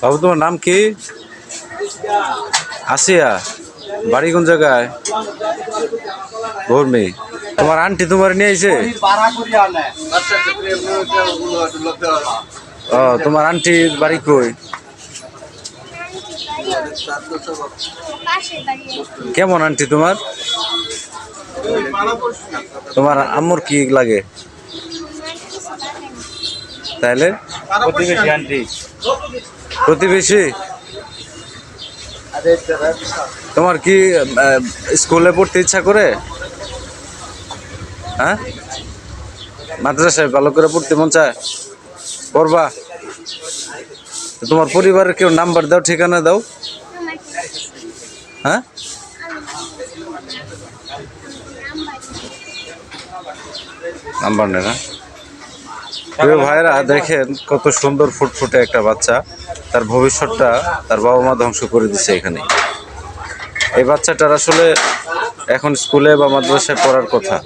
বাবু, তোমার নাম কি? আসিয়া, বাড়ি কোন জায়গায়? তোমার আন্টি তোমার নিয়ে ও, তোমার আন্টির বাড়ি কই? কেমন আন্টি তোমার? তোমার আম্মুর কি লাগে? তাইলে? প্রতিবেশী আন্টি। প্রতিবেশী? তোমার কি স্কুলে পড়তে ইচ্ছা করে? হ্যাঁ? মাদ্রাসায় ভালো করে পড়তে মন চায়? পড়বা। তো তোমার পরিবারের কেউ নাম্বার দাও ঠিকানা দাও। হ্যাঁ? নাম্বার নেই না? প্রিয় ভাইরা দেখেন কত সুন্দর ফুটফুটে একটা বাচ্চা। তার ভবিষ্যৎটা তার বাবা মা ধ্বংস করে দিছে এখানে। এই বাচ্চাটার আসলে এখন স্কুলে বা মাদ্রাসায় পড়ার কথা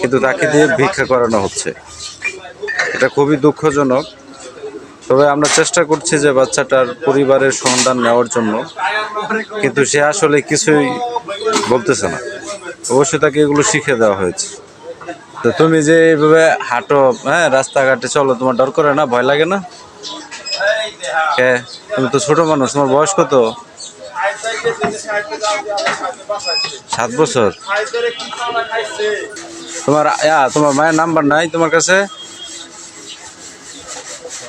কিন্তু তাকে দিয়ে ভিক্ষা করানো হচ্ছে। এটা খুবই দুঃখজনক। তবে আমরা চেষ্টা করছি যে বাচ্চাটার পরিবারের সন্ধান নেওয়ার জন্য কিন্তু সে আসলে কিছুই বলতেছে না। অবশ্যই তাকে এগুলো শিখে দেওয়া হয়েছে। তো তুমি যে এইভাবে হাঁটো হ্যাঁ রাস্তাঘাটে চলো, তোমার ডর করে না, ভয় লাগে না? কে? তুমি তো ছোট মানুষ, তোমার বয়স কত? সাত বছর। তোমার তোমার মায়ের নাম্বার নাই তোমার কাছে?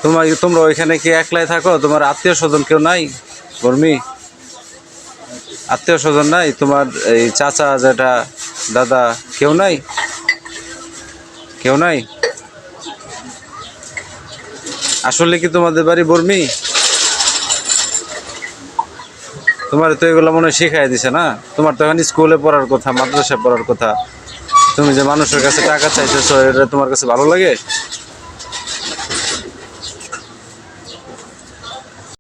তোমার, তোমরা ওইখানে কি একলাই থাকো? তোমার আত্মীয় স্বজন কেউ নাই? কর্মী আত্মীয় স্বজন নাই? তোমার এই চাচা যেটা দাদা কেউ নাই? কেউ নাই? আসলে কি তোমাদের বাড়ি বর্মি? তোমার তো এগুলো মনে হয় শিখাই দিছে না? তোমার তো এখন স্কুলে পড়ার কথা, মাদ্রাসায় পড়ার কথা। তুমি যে মানুষের কাছে টাকা চাইছো এটা তোমার কাছে ভালো লাগে?